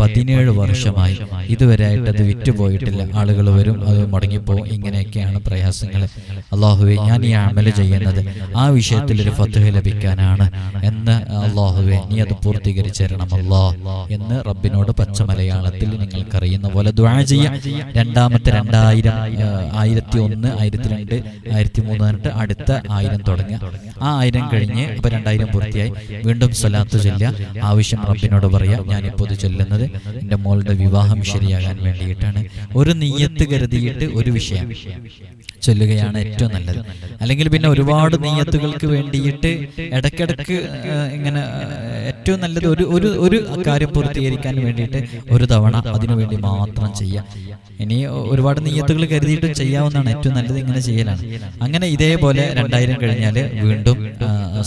പതിനേഴ് വർഷമായി. ഇതുവരെ ആയിട്ട് അത് വിറ്റുപോയിട്ടില്ല. ആളുകൾ വരും അത് മുടങ്ങിപ്പോവും. ഇങ്ങനെയൊക്കെയാണ് പ്രയാസങ്ങൾ. അള്ളാഹുവെ ഞാൻ ഈ അമൽ ചെയ്യുന്നത് ആ വിഷയത്തിൽ ഒരു ഫത്തുഹ ലഭിക്കാനാണ് എന്ന് അള്ളാഹുവെ നീ അത് പൂർത്തീകരിച്ചു തരണം അല്ലാ എന്ന് റബ്ബിനോട് പച്ച മലയാളത്തിൽ നിങ്ങൾക്കറിയുന്ന പോലെ ദ്വാ ചെയ്യാം. രണ്ടാമത്തെ രണ്ടായിരം ആയിരത്തി ഒന്ന് ആയിരത്തി രണ്ട് ആയിരത്തി മൂന്ന് എന്നിട്ട് അടുത്ത ആയിരം തുടങ്ങുക. ആ ആയിരം കഴിഞ്ഞ് ഇപ്പൊ രണ്ടായിരം പൂർത്തിയായി. വീണ്ടും സ്വലാത്ത് ചൊല്ലുക. ആവശ്യം റബ്ബിനോട് പറയാം ഞാനിപ്പോൾ ഇത് ചൊല്ലുന്നത് എന്റെ മോളുടെ വിവാഹം ശരിയാകാൻ വേണ്ടിയിട്ടാണ്. ഒരു നീയത്ത് കരുതിയിട്ട് ഒരു വിഷയം. ചൊല്ലുകയാണ് ഏറ്റവും നല്ലത്. അല്ലെങ്കിൽ പിന്നെ ഒരുപാട് നീയത്തുകൾക്ക് വേണ്ടിയിട്ട് ഇടയ്ക്കിടയ്ക്ക് ഇങ്ങനെ ഏറ്റവും നല്ലത് ഒരു ഒരു ഒരു കാര്യം പൂർത്തീകരിക്കാൻ വേണ്ടിയിട്ട് ഒരു തവണ അതിനു വേണ്ടി മാത്രം ചെയ്യാം. ഇനി ഒരുപാട് നീയത്തുകൾ കരുതിയിട്ടും ചെയ്യാവുന്നതാണ് ഏറ്റവും നല്ലത് ഇങ്ങനെ ചെയ്യലാണ്. അങ്ങനെ ഇതേപോലെ രണ്ടായിരം കഴിഞ്ഞാൽ വീണ്ടും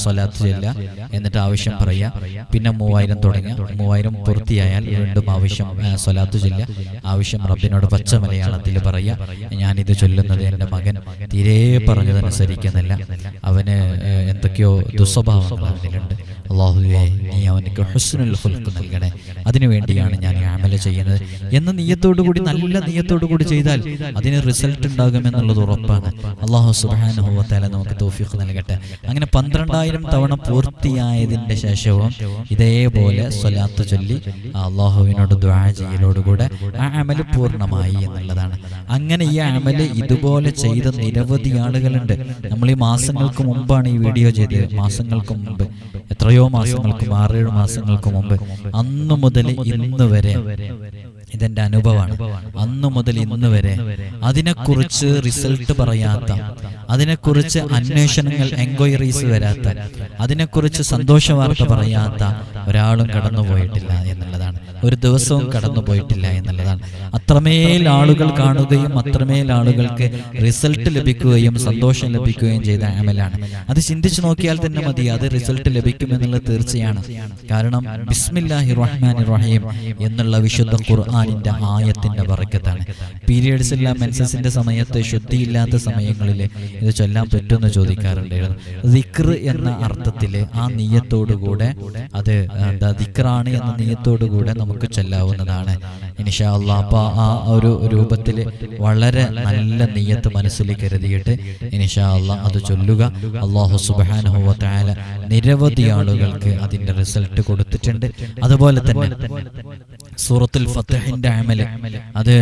സ്വലാത്ത് ചെല്ലുക എന്നിട്ട് ആവശ്യം പറയുക പിന്നെ മൂവായിരം തുടങ്ങുക. മൂവായിരം പൂർത്തിയായാൽ വീണ്ടും ആവശ്യം സ്വലാത്ത് ചെല്ലുക ആവശ്യം റബ്ബിനോട് പച്ച മലയാളത്തിൽ പറയുക ഞാനിത് ചൊല്ലുന്നത് എന്റെ മകൻ തീരെ പറഞ്ഞതനുസരിക്കുന്നില്ല അവന് എന്തൊക്കെയോ ദുസ്വഭാവങ്ങൾ അവനിലുണ്ട് അള്ളാഹുവേ നീ അവനക്ക് ഹുസ്നുൽ ഫുൽക്ക് നൽകണേ. അതിനുവേണ്ടിയാണ് ഞാൻ ആമല ചെയ്യുന്നത്. എന്ന നീയത്തോടു കൂടി നല്ല നീയത്തോടു കൂടി ചെയ്താൽ അതിന് റിസൾട്ട് ഉണ്ടാകും എന്നുള്ളത് ഉറപ്പാണ്. അള്ളാഹു സുബാനുഭവത്താല നമുക്ക് തോഫിക്ക് നൽകട്ടെ. അങ്ങനെ പന്ത്രണ്ടായിരം തവണ പൂർത്തിയായതിന്റെ ശേഷവും ഇതേപോലെ സ്വലാത്ത് ചൊല്ലി അള്ളാഹുവിനോട് ദ്വാ ചെയ്യലോടുകൂടെ ആ അമൽ പൂർണമായി എന്നുള്ളതാണ്. അങ്ങനെ ഈ അമൽ ഇതുപോലെ ചെയ്ത നിരവധി ആളുകളുണ്ട്. നമ്മൾ ഈ മാസങ്ങൾക്ക് മുമ്പാണ് ഈ വീഡിയോ ചെയ്തത്. മാസങ്ങൾക്ക് മുമ്പ്. എത്രയോ മാസങ്ങൾക്ക് ആറേഴ് മാസങ്ങൾക്ക് മുമ്പ്. അന്നു മുതൽ ഇന്ന് വരെ ഇതെന്റെ അനുഭവമാണ്. അന്നു മുതൽ ഇന്ന് വരെ അതിനെക്കുറിച്ച് റിസൾട്ട് പറയാത്ത അതിനെക്കുറിച്ച് അന്വേഷണങ്ങൾ എൻക്വയറീസ് വരാത്ത അതിനെക്കുറിച്ച് സന്തോഷ വാർത്ത പറയാത്ത ഒരാളും കടന്നുപോയിട്ടില്ല എന്നുള്ളതാണ് ഒരു ദിവസവും കടന്നുപോയിട്ടില്ല എന്നുള്ളതാണ്. അത്രമേൽ ആളുകൾ കാണുകയും അത്രമേൽ ആളുകൾക്ക് റിസൾട്ട് ലഭിക്കുകയും സന്തോഷം ലഭിക്കുകയും ചെയ്ത അമലാണ്. അത് ചിന്തിച്ചു നോക്കിയാൽ തന്നെ മതി അത് റിസൾട്ട് ലഭിക്കും ലഭിക്കുമെന്നുള്ളത് തീർച്ചയാണ്. കാരണം ബിസ്മില്ലാഹി റഹ്മാൻ റഹീം എന്നുള്ള വിശുദ്ധ ഖുർആാനിന്റെ ആയത്തിന്റെ വറക്കത്താണ്. പീരിയഡ്സ് എല്ലാം മെൻസസിന്റെ സമയത്ത് ശുദ്ധിയില്ലാത്ത സമയങ്ങളിൽ ഇത് ചൊല്ലാൻ പറ്റുമെന്ന് ചോദിക്കാറുണ്ടായിരുന്നു. ദിക്ർ എന്ന അർത്ഥത്തിൽ ആ നീയത്തോടുകൂടെ അത് എന്താ ദിക്റാണ് എന്ന നീയത്തോടുകൂടെ നമുക്ക് ചൊല്ലാവുന്നതാണ്. ഇൻഷാ അള്ളാ അപ്പൊ ആ ഒരു രൂപത്തിൽ വളരെ നല്ല നീയത്ത് മനസ്സിൽ കരുതിയിട്ട് ഇൻഷാ അള്ളാ അത് ചൊല്ലുക. അള്ളാഹു സുബാനുഹുവ താല നിരവധി ആളുകൾക്ക് അതിന്റെ റിസൾട്ട് കൊടുത്തിട്ടുണ്ട്. അതുപോലെ തന്നെ സൂറത്തുൽ ഫത്തഹിന്റെ അമൽ അത്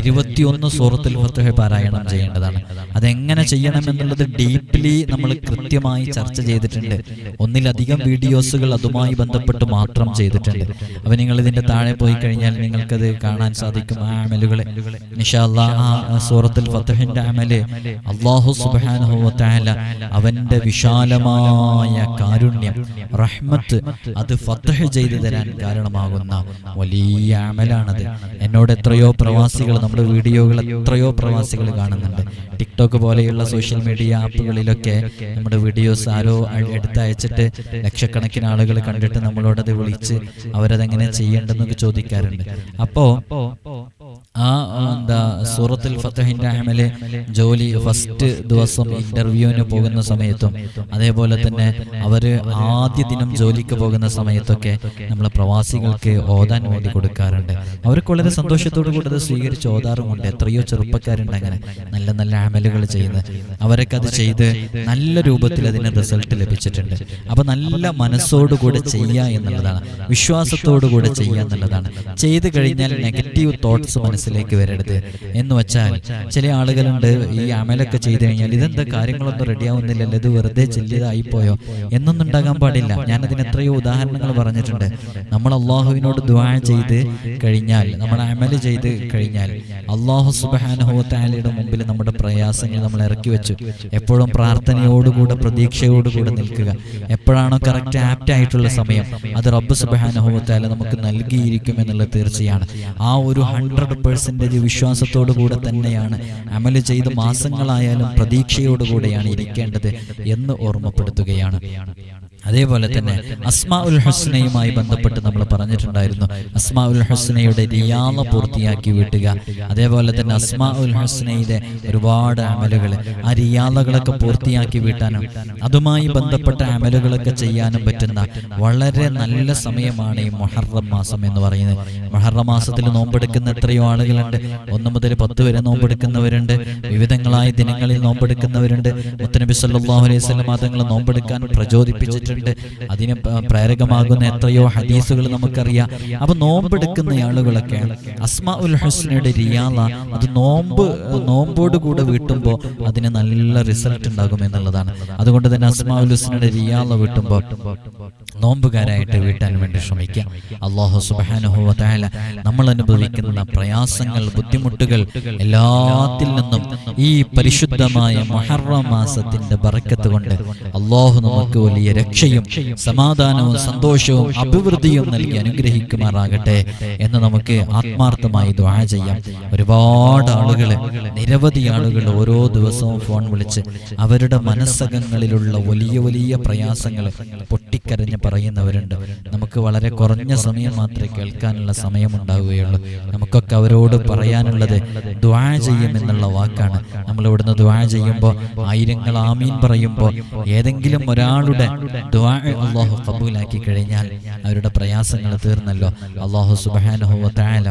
ഇരുപത്തിയൊന്ന് സൂറത്തുൽ ഫത്തഹ് പാരായണം ചെയ്യേണ്ടതാണ്. അതെങ്ങനെ ചെയ്യണം എന്നുള്ളത് ഡീപ്ലി നമ്മൾ കൃത്യമായി ചർച്ച ചെയ്തിട്ടുണ്ട്. ഒന്നിലധികം വീഡിയോസുകൾ അതുമായി ബന്ധപ്പെട്ട് മാത്രം ചെയ്തിട്ടുണ്ട്. അപ്പൊ നിങ്ങൾ ഇതിന്റെ താഴെ പോയി കഴിഞ്ഞാൽ നിങ്ങൾക്കത് കാണാൻ സാധിക്കും ആ അമലുകളെ. സൂറത്തുൽ അവന്റെ വിശാലമായ കാരുണ്യം റഹ്മത്ത് അത് ഫത്തഹ് ചെയ്തു തരാൻ കാരണമാകുന്ന വലിയ അമലാണത്. എന്നോട് എത്രയോ പ്രവാസികൾ നമ്മുടെ വീഡിയോകൾ എത്രയോ പ്രവാസികൾ കാണുന്നുണ്ട്. ടിക്ടോക്ക് പോലെയുള്ള സോഷ്യൽ മീഡിയ ആപ്പുകളിലൊക്കെ നമ്മുടെ വീഡിയോസ് ആരോ എടുത്തയച്ചിട്ട് ലക്ഷക്കണക്കിന് ആളുകൾ കണ്ടിട്ട് നമ്മളോടത് വിളിച്ച് അവരതെങ്ങനെ ചെയ്യേണ്ടെന്നൊക്കെ ചോദിക്കാറുണ്ട്. അപ്പോ ആ എന്താ സൂറത്തിൽ ഫത്തഹിന്റെ അമൽ ജോലി ഫസ്റ്റ് ദിവസം ഇന്റർവ്യൂവിന് പോകുന്ന സമയത്തും അതേപോലെ തന്നെ അവർ ആദ്യ ദിനം ജോലിക്ക് പോകുന്ന സമയത്തൊക്കെ നമ്മൾ പ്രവാസികൾക്ക് ഓതാൻ വേണ്ടി കൊടുക്കാറുണ്ട്. അവർക്ക് വളരെ സന്തോഷത്തോടു കൂടി അത് സ്വീകരിച്ച് ഓതാറുമുണ്ട്. എത്രയോ ചെറുപ്പക്കാരുണ്ട് അങ്ങനെ നല്ല നല്ല അമലുകൾ ചെയ്യുന്നത്. അവരൊക്കെ അത് ചെയ്ത് നല്ല രൂപത്തിൽ അതിന് റിസൾട്ട് ലഭിച്ചിട്ടുണ്ട്. അപ്പൊ നല്ല മനസ്സോടുകൂടെ ചെയ്യുക എന്നുള്ളതാണ്. വിശ്വാസത്തോടു കൂടെ ചെയ്യുക എന്നുള്ളതാണ്. ചെയ്തു കഴിഞ്ഞാൽ നെഗറ്റീവ് തോട്ട്സ് മനസ്സിലേക്ക് വരരുത് എന്ന് വെച്ചാൽ ചില ആളുകളുണ്ട് ഈ അമലൊക്കെ ചെയ്തു കഴിഞ്ഞാൽ ഇതെന്താ കാര്യങ്ങളൊന്നും റെഡി ആവുന്നില്ലല്ലോ ഇത് വെറുതെ ചെല്ലിയതായിപ്പോയോ എന്നൊന്നും ഉണ്ടാകാൻ പാടില്ല. ഞാൻ അതിന് എത്രയോ ഉദാഹരണങ്ങൾ പറഞ്ഞിട്ടുണ്ട്. നമ്മൾ അള്ളാഹുവിനോട് ദ്വാ ചെയ്ത് കഴിഞ്ഞാൽ നമ്മൾ അമൽ ചെയ്ത് കഴിഞ്ഞാൽ അള്ളാഹു സുബാനുഹോത്താലയുടെ മുമ്പിൽ നമ്മുടെ പ്രയാസങ്ങൾ നമ്മൾ ഇറക്കി വെച്ചു. എപ്പോഴും പ്രാർത്ഥനയോടുകൂടെ പ്രതീക്ഷയോടുകൂടെ നിൽക്കുക. എപ്പോഴാണോ കറക്റ്റ് ആപ്റ്റ് ആയിട്ടുള്ള സമയം അത് റബ്ബ് സുബാനുഹോത്താല നമുക്ക് നൽകിയിരിക്കും എന്നുള്ളത് തീർച്ചയാണ് ആ ഒരു ഹൺഡ്രഡ് പേഴ്സന്റേജ് വിശ്വാസത്തോടു കൂടെ തന്നെയാണ്. അമൽ ചെയ്ത് മാസങ്ങളായാലും പ്രതീക്ഷയോടുകൂടെയാണ് ഇരിക്കേണ്ടത് എന്ന് ഓർമ്മപ്പെടുത്തുകയാണ്. അതേപോലെ തന്നെ അസ്മാ ഉൽ ഹസ്നയുമായി ബന്ധപ്പെട്ട് നമ്മൾ പറഞ്ഞിട്ടുണ്ടായിരുന്നു. അസ്മാ ഉൽ ഹസ്നയുടെ റിയാള പൂർത്തിയാക്കി വിട്ടുക. അതേപോലെ തന്നെ അസ്മാ ഉൽ ഒരുപാട് അമലുകൾ ആ റിയാളകളൊക്കെ പൂർത്തിയാക്കി വീട്ടാനും അതുമായി ബന്ധപ്പെട്ട അമലുകളൊക്കെ ചെയ്യാനും പറ്റുന്ന വളരെ നല്ല സമയമാണ് ഈ മൊഹറം മാസം എന്ന് പറയുന്നത്. മൊഹറം മാസത്തിൽ നോമ്പെടുക്കുന്ന എത്രയോ ആളുകളുണ്ട്. ഒന്ന് മുതൽ പത്ത് വരെ നോമ്പെടുക്കുന്നവരുണ്ട്. വിവിധങ്ങളായ ദിനങ്ങളിൽ നോമ്പെടുക്കുന്നവരുണ്ട്. മുത്തനബി സല്ലല്ലാഹു അലൈഹി സ്വലം തങ്ങൾ നോമ്പെടുക്കാൻ പ്രചോദിപ്പിച്ചിട്ടുണ്ട്. അതിന് പ- പ്രേരകമാകുന്ന എത്രയോ ഹദീസുകൾ നമുക്കറിയാം. അപ്പൊ നോമ്പെടുക്കുന്ന ആളുകളൊക്കെ അസ്മാ ഉൽ ഹുസ്നയുടെ റിയാല അത് നോമ്പ് നോമ്പോട് കൂടെ വീട്ടുമ്പോൾ അതിന് നല്ല റിസൾട്ട് ഉണ്ടാകും എന്നുള്ളതാണ്. അതുകൊണ്ട് തന്നെ അസ്മാ ഉൽ ഹുസ്നയുടെ റിയാല വീട്ടുമ്പോൾ നോമ്പുകാരായിട്ട് വീട്ടാൻ വേണ്ടി ശ്രമിക്കാം. അള്ളാഹു സുബ്ഹാനഹു വ നമ്മൾ അനുഭവിക്കുന്ന പ്രയാസങ്ങൾ ബുദ്ധിമുട്ടുകൾ എല്ലാത്തിൽ നിന്നും ഈ പരിശുദ്ധമായ മുഹറം മാസത്തിന്റെ ബറക്കത്ത് കൊണ്ട് അള്ളാഹു നമുക്ക് വലിയ രക്ഷയും സമാധാനവും സന്തോഷവും അഭിവൃദ്ധിയും നൽകി അനുഗ്രഹിക്കുമാറാകട്ടെ എന്ന് നമുക്ക് ആത്മാർത്ഥമായി ദ്വാര ചെയ്യാം. ഒരുപാട് ആളുകൾ നിരവധി ആളുകൾ ഓരോ ദിവസവും ഫോൺ വിളിച്ച് അവരുടെ മനസ്സകങ്ങളിലുള്ള വലിയ വലിയ പ്രയാസങ്ങൾ പൊട്ടിക്കരഞ്ഞ് പറയുന്നവരുണ്ട്. നമുക്ക് വളരെ കുറഞ്ഞ സമയം മാത്രമേ കേൾക്കാനുള്ള സമയമുണ്ടാവുകയുള്ളൂ നമുക്കൊക്കെ അവരോട് പറയാനുള്ളത് ദ്വാ ചെയ്യും എന്നുള്ള വാക്കാണ്. നമ്മൾ ഇവിടുന്ന് ദ്വാ ചെയ്യുമ്പോൾ ആയിരങ്ങൾ ആമീൻ പറയുമ്പോൾ ഏതെങ്കിലും ഒരാളുടെ ദ്വാ അള്ളാഹു കബൂലാക്കി കഴിഞ്ഞാൽ അവരുടെ പ്രയാസങ്ങൾ തീർന്നല്ലോ. അള്ളാഹു സുബാനഹു താല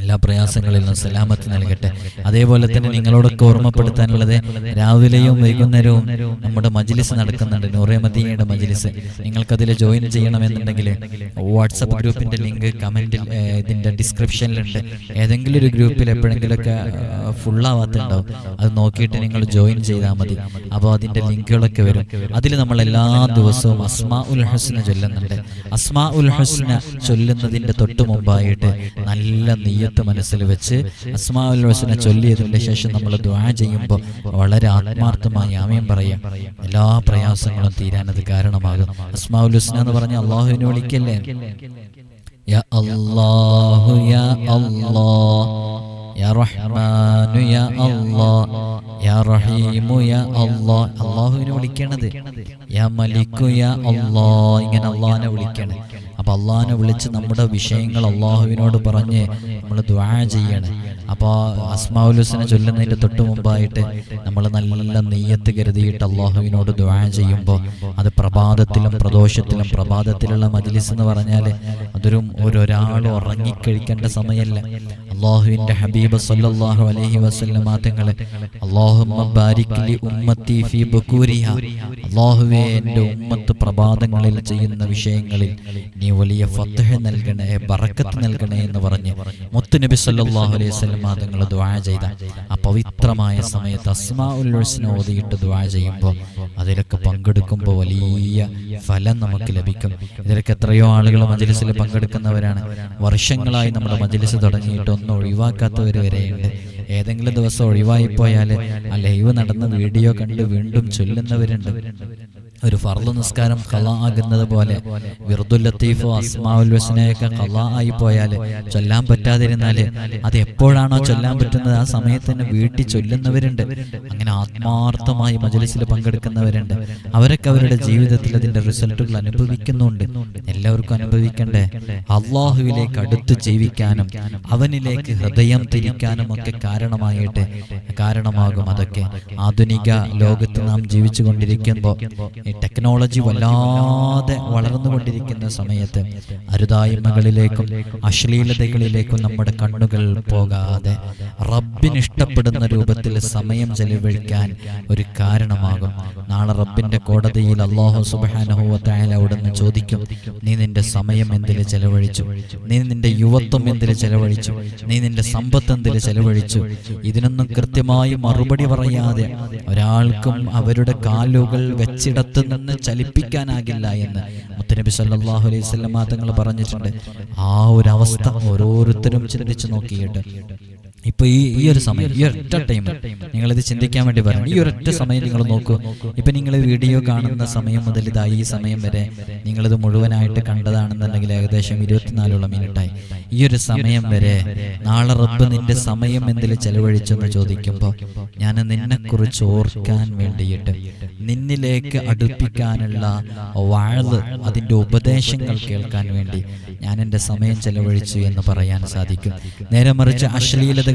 എല്ലാ പ്രയാസങ്ങളിൽ നിന്നും സലാമത്ത് നൽകട്ടെ. അതേപോലെ തന്നെ നിങ്ങളോടൊക്കെ ഓർമ്മപ്പെടുത്താനുള്ളത് രാവിലെയും വൈകുന്നേരവും നമ്മുടെ മജ്ലിസ് നടക്കുന്നുണ്ട്. നൂറേ മദീനയുടെ മജ്ലിസ്. നിങ്ങൾക്കതിൽ ജോയിൻ ചെയ്യണമെന്നുണ്ടെങ്കിൽ വാട്സപ്പ് ഗ്രൂപ്പിന്റെ ലിങ്ക് കമന്റിൽ ഇതിന്റെ ഡിസ്ക്രിപ്ഷനിലുണ്ട്. ഏതെങ്കിലും ഒരു ഗ്രൂപ്പിൽ എപ്പോഴെങ്കിലുമൊക്കെ ഫുള്ളാവാത്തുണ്ടാവും. അത് നോക്കിയിട്ട് നിങ്ങൾ ജോയിൻ ചെയ്താൽ മതി. അപ്പോൾ അതിന്റെ ലിങ്കുകളൊക്കെ വരും. അതിൽ നമ്മൾ എല്ലാ ദിവസവും അസ്മാ ഉൽ ഹസ്ന ചൊല്ലുന്നുണ്ട്. അസ്മാ ഉൽ ഹസ്ന ചൊല്ലുന്നതിന്റെ തൊട്ട് മുമ്പായിട്ട് നല്ല നീയത്ത് മനസ്സിൽ വെച്ച് അസ്മാവിനെ ഹസ്ന ചൊല്ലിയതിന്റെ ശേഷം നമ്മൾ ദ്വാ ചെയ്യുമ്പോൾ വളരെ ആത്മാർത്ഥമായി ആമയം പറയാം. എല്ലാ പ്രയാസങ്ങളും തീരാൻ അത് കാരണമാകും. അസ്മാവുൽ ഹുസ്ന എന്ന് പറഞ്ഞാൽ അള്ളാഹുവിനെ വിളിക്കല്ലേ? യാ അല്ലാഹു യാ അല്ലാഹ് യാ യാ അല്ലാഹ് യാ റഹീമു യാ അല്ലാഹ്. വിളിക്കണത് യാ യാ അല്ലാഹ് ഇങ്ങനെ അള്ളാഹിനെ വിളിക്കണം അപ്പൊ അള്ളാഹിനെ വിളിച്ച് നമ്മുടെ വിഷയങ്ങൾ അള്ളാഹുവിനോട് പറഞ്ഞ് നമ്മൾ ദ്വാ ചെയ്യണം. അപ്പോൾ അസ്മാവുലുസിനെ ചൊല്ലുന്നതിന്റെ തൊട്ട് മുമ്പായിട്ട് നമ്മൾ നല്ല നെയ്യത്ത് കരുതിയിട്ട് അള്ളാഹുവിനോട് ദ്വാ ചെയ്യുമ്പോൾ അത് പ്രഭാതത്തിലും പ്രദോഷത്തിലും പ്രഭാതത്തിലുള്ള മജ്ലിസ് എന്ന് പറഞ്ഞാൽ അതൊരു ഒരൊരാൾ ഉറങ്ങിക്കഴിക്കേണ്ട സമയമല്ല അള്ളാഹുവിന്റെ ഹബീബ് സല്ലല്ലാഹു അലൈഹി വസല്ലം മാതങ്ങളെ അല്ലാഹുമ്മ ബാരിക് ലി ഉമ്മത്തി ഫീ ബകൂരിയ അല്ലാഹുവേ എന്റെ ഉമ്മത്ത് പ്രഭാതങ്ങളിൽ ചെയ്യുന്ന വിഷയങ്ങളിൽ നീ വലിയ ഫത്ഹ് നൽകണേ ബറക്കത്ത് നൽകണേ എന്ന് പറഞ്ഞ് മുത്തുനബി സല്ലല്ലാഹു അലൈഹി വസല്ലം തങ്ങൾ ദുആ ചെയ്ത ആ പവിത്രമായ സമയത്ത് അസ്മാഉൽ ഹുസ്ന ഓതിയിട്ട് ദുആ ചെയ്യുമ്പോൾ അതിലൊക്കെ പങ്കെടുക്കുമ്പോൾ വലിയ ഫലം നമുക്ക് ലഭിക്കും. ഇതിലൊക്കെ എത്രയോ ആളുകൾ മജ്ലിസിൽ പങ്കെടുക്കുന്നവരാണ്. വർഷങ്ങളായി നമ്മുടെ മജ്ലിസ് തുടങ്ങിയിട്ട് ഒന്നും ഒഴിവാക്കാത്തവർ വരെയുണ്ട് ഏതെങ്കിലും ദിവസം ഒഴിവായി പോയാൽ ആ ലൈവ് നടന്ന വീഡിയോ കണ്ട് വീണ്ടും ചൊല്ലുന്നവരുണ്ട്. ഒരു ഫർൾ നിസ്കാരം കല ആകുന്നത് പോലെ വിർദുൽ ലത്തീഫോ അസ്മാവുൽ വസനയൊക്കെ കല ആയി പോയാൽ ചൊല്ലാൻ പറ്റാതിരുന്നാൽ അത് എപ്പോഴാണോ ചൊല്ലാൻ പറ്റുന്നത്? ആ സമയത്ത് തന്നെ വീട്ടിൽ ചൊല്ലുന്നവരുണ്ട്. അങ്ങനെ ആത്മാർത്ഥമായി മജലിസിൽ പങ്കെടുക്കുന്നവരുണ്ട്. അവരൊക്കെ അവരുടെ ജീവിതത്തിൽ അതിന്റെ റിസൾട്ടുകൾ അനുഭവിക്കുന്നുണ്ട്. എല്ലാവർക്കും അനുഭവിക്കണ്ടേ? അള്ളാഹുവിലേക്ക് അടുത്ത് ജീവിക്കാനും അവനിലേക്ക് ഹൃദയം തിരിക്കാനും ഒക്കെ കാരണമായിട്ട് കാരണമാകും അതൊക്കെ. ആധുനിക ലോകത്ത് നാം ജീവിച്ചു കൊണ്ടിരിക്കുമ്പോൾ ഈ ടെക്നോളജി വല്ലാതെ വളർന്നുകൊണ്ടിരിക്കുന്ന സമയത്ത് അരുതായ്മകളിലേക്കും അശ്ലീലതകളിലേക്കും നമ്മുടെ കണ്ണുകൾ പോകാതെ റബ്ബിന് ഇഷ്ടപ്പെടുന്ന രൂപത്തിൽ സമയം ചെലവഴിക്കാൻ ഒരു കാരണമാകും. നാളെ റബ്ബിന്റെ കോടതിയിൽ അള്ളാഹു സുബാനഹുവത്തായ അവിടുന്ന് ചോദിക്കും നീ നിന്റെ സമയം എന്തിൽ ചെലവഴിച്ചു? നീ നിന്റെ യുവത്വം എന്തിൽ ചെലവഴിച്ചു? നീ നിന്റെ സമ്പത്ത് എന്തിൽ ചെലവഴിച്ചു? ഇതിനൊന്നും കൃത്യമായി മറുപടി പറയാതെ ഒരാൾക്കും അവരുടെ കാലുകൾ വെച്ചിടത്ത് നിന്ന് ചലിപ്പിക്കാനാകില്ല എന്ന് മുത്തനബി സല്ലാഹു അലൈഹി വസല്ലം തങ്ങൾ പറഞ്ഞിട്ടുണ്ട്. ആ ഒരു അവസ്ഥ ഓരോരുത്തരും ചിന്തിച്ചു നോക്കിയിട്ട് ഇപ്പൊ ഈ ഈ ഒരു സമയം ഈ ഒരൊറ്റ ടൈം ഇത് ചിന്തിക്കാൻ വേണ്ടി പറഞ്ഞു ഈ ഒരൊറ്റ സമയം നിങ്ങൾ നോക്കൂ. ഇപ്പൊ നിങ്ങൾ വീഡിയോ കാണുന്ന സമയം മുതൽ ഇതായി ഈ സമയം വരെ നിങ്ങളിത് മുഴുവനായിട്ട് കണ്ടതാണെന്നുണ്ടെങ്കിൽ ഏകദേശം ഇരുപത്തിനാലോളം മിനിറ്റായി ഈ ഒരു സമയം വരെ നാളെ റബ്ബ് നിന്റെ സമയം എന്തിൽ ചെലവഴിച്ചെന്ന് ചോദിക്കുമ്പോൾ ഞാൻ നിന്നെ കുറിച്ച് ഓർക്കാൻ വേണ്ടിയിട്ട് നിന്നിലേക്ക് അടുപ്പിക്കാനുള്ള വാഴ് അതിന്റെ ഉപദേശങ്ങൾ കേൾക്കാൻ വേണ്ടി ഞാൻ എന്റെ സമയം ചെലവഴിച്ചു എന്ന് പറയാൻ സാധിക്കും. നേരെ മറിച്ച്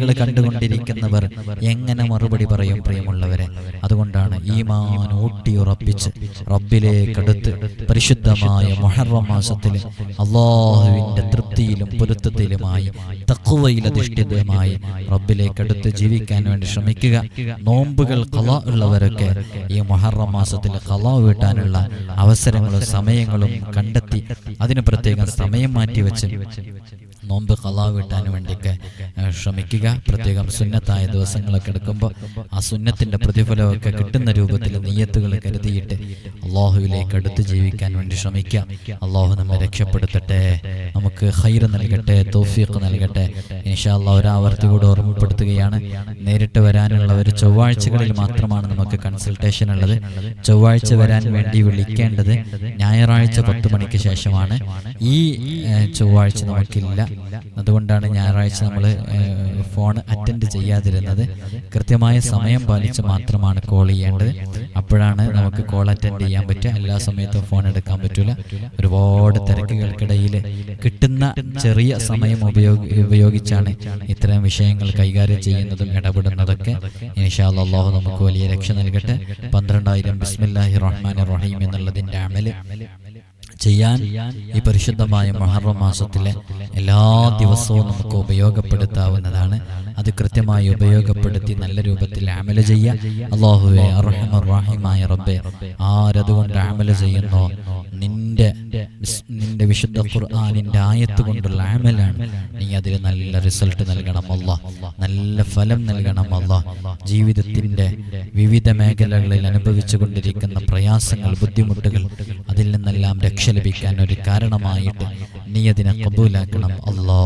അശ്ലീലതകൾ കണ്ടുകൊണ്ടിരിക്കുന്നവർ എങ്ങനെ മറുപടി പറയും പ്രിയമുള്ളവരെ? അതുകൊണ്ടാണ് ഈമാൻ ഊട്ടിയുറപ്പിച്ച് റബ്ബിലേക്കെടുത്ത് പരിശുദ്ധമായ മൊഹറ മാസത്തിൽ അള്ളാഹുവിന്റെ തൃപ്തിയിലും പൊരുത്തത്തിലുമായി തക്കുവയിലധിഷ്ഠിതമായി റബ്ബിലേക്കെടുത്ത് ജീവിക്കാൻ വേണ്ടി ശ്രമിക്കുക. നോമ്പുകൾ കല ഉള്ളവരൊക്കെ ഈ മൊഹറ മാസത്തിൽ കല വീട്ടാനുള്ള അവസരങ്ങളും സമയങ്ങളും കണ്ടെത്തി അതിന് പ്രത്യേകം സമയം മാറ്റി മാറ്റിവെച്ച് നോമ്പ് കലാ വീട്ടാൻ വേണ്ടിയൊക്കെ ശ്രമിക്കുക. പ്രത്യേകം സുന്നത്തായ ദിവസങ്ങളൊക്കെ എടുക്കുമ്പോൾ ആ സുന്നത്തിന്റെ പ്രതിഫലമൊക്കെ കിട്ടുന്ന രൂപത്തിൽ നെയ്യത്തുകൾ കരുതിയിട്ട് അള്ളാഹുവിലേക്ക് അടുത്ത് ജീവിക്കാൻ വേണ്ടി ശ്രമിക്കുക. അള്ളാഹു നമ്മെ രക്ഷപ്പെടുത്തട്ടെ. നമുക്ക് ഹൈർ നൽകട്ടെ തോഫീഖ് നൽകട്ടെ. ഇൻഷാല്ല ഒരാവർത്തി കൂടെ ഓർമ്മപ്പെടുത്തുകയാണ്. നേരിട്ട് വരാനുള്ള ഒരു ചൊവ്വാഴ്ചകളിൽ മാത്രമാണ് നമുക്ക് കൺസൾട്ടേഷൻ ഉള്ളത്. ചൊവ്വാഴ്ച വരാൻ വേണ്ടി വിളിക്കേണ്ടത് ഞായറാഴ്ച പത്ത് മണിക്ക് ശേഷമാണ്. ഈ ചൊവ്വാഴ്ച നമുക്കില്ല. അതുകൊണ്ടാണ് ഞായറാഴ്ച നമ്മൾ ഫോൺ അറ്റൻഡ് ചെയ്യാതിരുന്നത്. കൃത്യമായ സമയം പാലിച്ച് മാത്രമാണ് കോൾ ചെയ്യേണ്ടത്. അപ്പോഴാണ് നമുക്ക് കോൾ അറ്റൻഡ് ചെയ്യാൻ പറ്റുക. എല്ലാ സമയത്തും ഫോൺ എടുക്കാൻ പറ്റില്ല ഒരുപാട് തിരക്കുകൾക്കിടയിൽ കിട്ടുന്ന ചെറിയ സമയം ഉപയോഗി ഉപയോഗിച്ചാണ് ഇത്തരം വിഷയങ്ങൾ കൈകാര്യം ചെയ്യുന്നതും ഇടപെടുന്നതൊക്കെ. ഇൻഷാല്ലാ അള്ളാഹു നമുക്ക് വലിയ രക്ഷ നൽകട്ടെ. പന്ത്രണ്ടായിരം ബിസ്മില്ലാഹി റഹ്മാൻ റഹീം എന്നുള്ളതിന്റെ അമൽ. ചെയ്യാൻ ഈ പരിശുദ്ധമായ മഹർമാസത്തിലെ മാസത്തിലെ എല്ലാ ദിവസവും നമുക്ക് ഉപയോഗപ്പെടുത്താവുന്നതാണ്. അത് കൃത്യമായി ഉപയോഗപ്പെടുത്തി നല്ല രൂപത്തിൽ അമല ചെയ്യുക. അള്ളാഹുവെ അർഹമറാഹിമായ റബ്ബെ ആരതുകൊണ്ട് അമല ചെയ്യുന്നോ? നിന്റെ നിന്റെ വിശുദ്ധ ഖുർആാനിന്റെ ആയത്ത് കൊണ്ടുള്ള അമലാണ്. നീ അതിൽ നല്ല റിസൾട്ട് നൽകണം അല്ല നല്ല ഫലം നൽകണം അല്ല ജീവിതത്തിന്റെ വിവിധ മേഖലകളിൽ അനുഭവിച്ചു കൊണ്ടിരിക്കുന്ന പ്രയാസങ്ങൾ ബുദ്ധിമുട്ടുകൾ അതിൽ നിന്നെല്ലാം രക്ഷ ലഭിക്കാൻ ഒരു കാരണമായിട്ട് നീ അതിനെ കബൂലാക്കണം അല്ലാ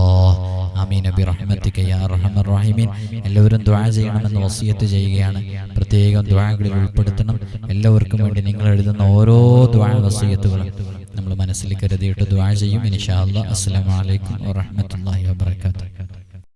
ആമീൻ. നബി റഹ്മത്തിക്ക് യാ റഹ്മൻ റഹീമീൻ. എല്ലാവരും ദ്വാ ചെയ്യണമെന്ന് വസിയത്ത് ചെയ്യുകയാണ്. പ്രത്യേകം ദ്വാകളിൽ ഉൾപ്പെടുത്തണം. എല്ലാവർക്കും വേണ്ടി നിങ്ങൾ എഴുതുന്ന ഓരോ ദ്വാ വസിയത്തുകളും നമ്മൾ മനസ്സിൽ കരുതിയിട്ട് ദ്വാ ചെയ്യും. ഇൻഷാ അല്ലാ അസ്സലാമു അലൈക്കും വറഹ്മത്തുള്ളാഹി വബറകാതുഹു.